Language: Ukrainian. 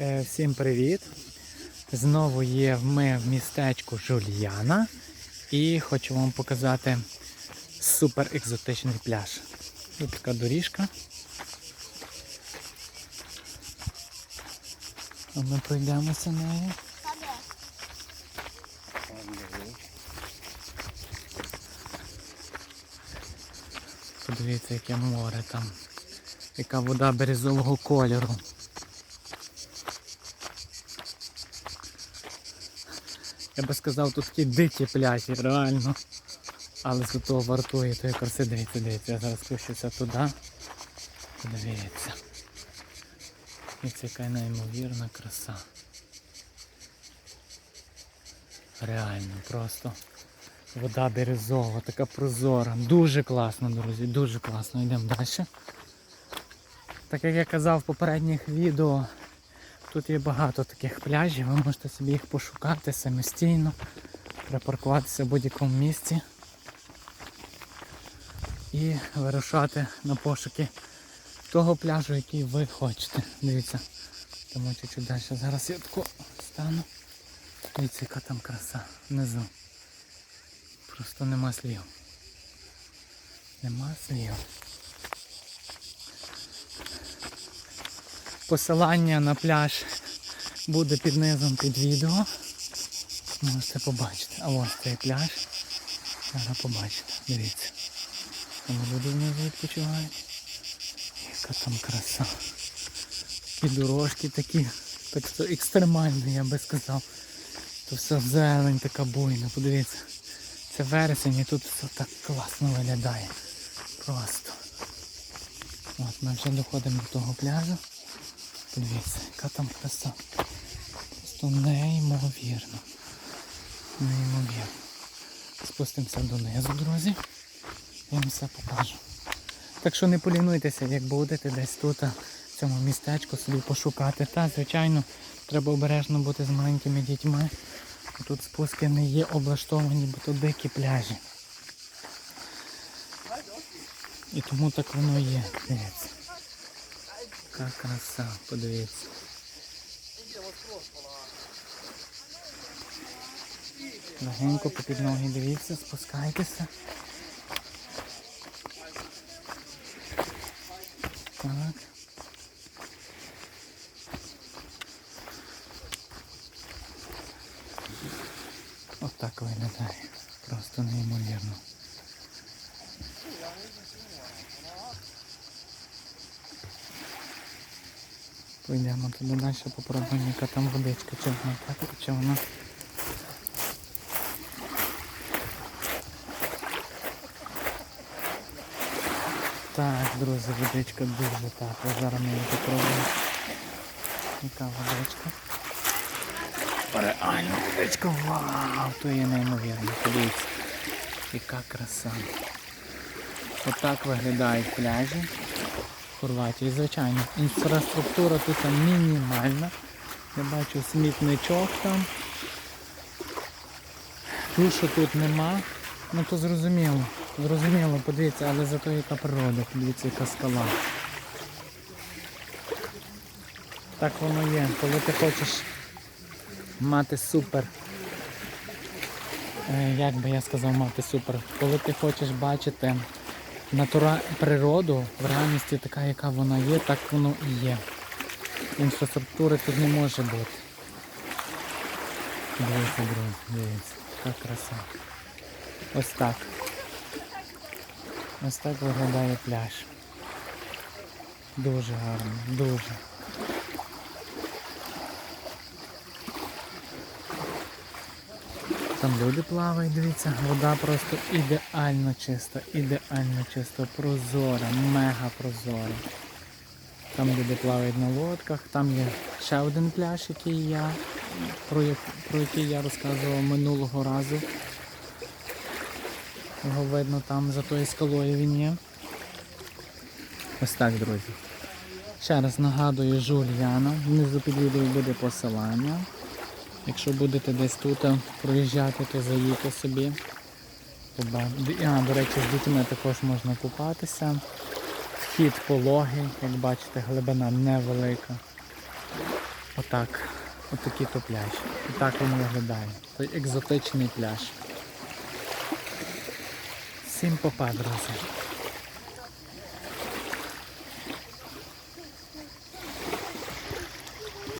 Е, Всім привіт! Знову є ми в містечку Жульяна і хочу вам показати супер екзотичний пляж. Тут така доріжка. А ми пройдемося нею. Подивіться, яке море там, яка вода бірюзового кольору. Я би сказав, тут такі дикі пляжі, реально. Але з того вартує тої краси, дивіться, дивіться. Я зараз спущуся туди. Дивіться, яка неймовірна краса. Реально, просто вода бірюзова, така прозора. Дуже класно, друзі, дуже класно. Йдемо далі. Так як я казав в попередніх відео, Тут є багато таких пляжів, ви можете собі їх пошукати самостійно, припаркуватися в будь-якому місці і вирушати на пошуки того пляжу, який ви хочете. Дивіться, тому чуть-чуть далі. Зараз я тако стану. Дивіться, яка там краса внизу. Просто нема слів. Нема слів. Посилання на пляж буде під низом під відео. Можете побачити. А ось цей пляж. Зараз побачите. Дивіться. Там люди внизу відпочивають. Яка там краса. Такі дорожки такі. Так що екстремальні, я би сказав. То все зелень така буйна. Подивіться. Це вересень і тут все так класно виглядає. Просто. От ми вже доходимо до того пляжу. Подивіться, яка там краса. Просто неймовірно. Неймовірно. Спустимося донизу, друзі. Я вам все покажу. Так що не полінуйтеся, як будете десь тут, в цьому містечку собі пошукати. Та, звичайно, треба обережно бути з маленькими дітьми. Тут спуски не є облаштовані, бо тут дикі пляжі. І тому так воно є. Дивіться. Яка краса, подивіться. Легенько попід ноги дивіться, спускайтеся. Так. Отак виглядає. Просто неймовірно. Пойдемо туди далі, попробуємо, яка там водичка, чи вона так, чи вона. Так, друзі, водичка дуже тепла. Зараз ми її попробуємо. Яка водичка? Реально водичка, вау, то є неймовірно. Подивіться, яка краса. Отак виглядають пляжі. Хорватії, звичайно. Інфраструктура тут мінімальна. Я бачу смітничок там. Душу тут нема. Ну то зрозуміло. Зрозуміло, подивіться, але зато яка природа, подивіться, яка скала. Так воно є. Коли ти хочеш мати супер. е, Як би я сказав мати супер, коли ти хочеш бачити натура... природу в реальності така, яка вона є, так воно і є. Інфраструктури тут не може бути. Дивіться, друзі, дивіться, яка краса. Ось так. Ось так виглядає пляж. Дуже гарно, дуже. Там люди плавають, дивіться, вода просто ідеально чиста, ідеально чиста, прозора, мега прозора. Там люди плавають на лодках, там є ще один пляж, який я, про, як- про який я розказував минулого разу. Його видно там за тою скалою він є. Ось так, друзі. Ще раз нагадую Жульяна. Внизу під відео буде посилання. Якщо будете десь тут проїжджати, то заїдьте собі. А, до речі, з дітьми також можна купатися. Вхід пологий, як бачите, глибина невелика. Отак. Отакий то пляж. І так він виглядає. Той екзотичний пляж. Всім попа, друзі.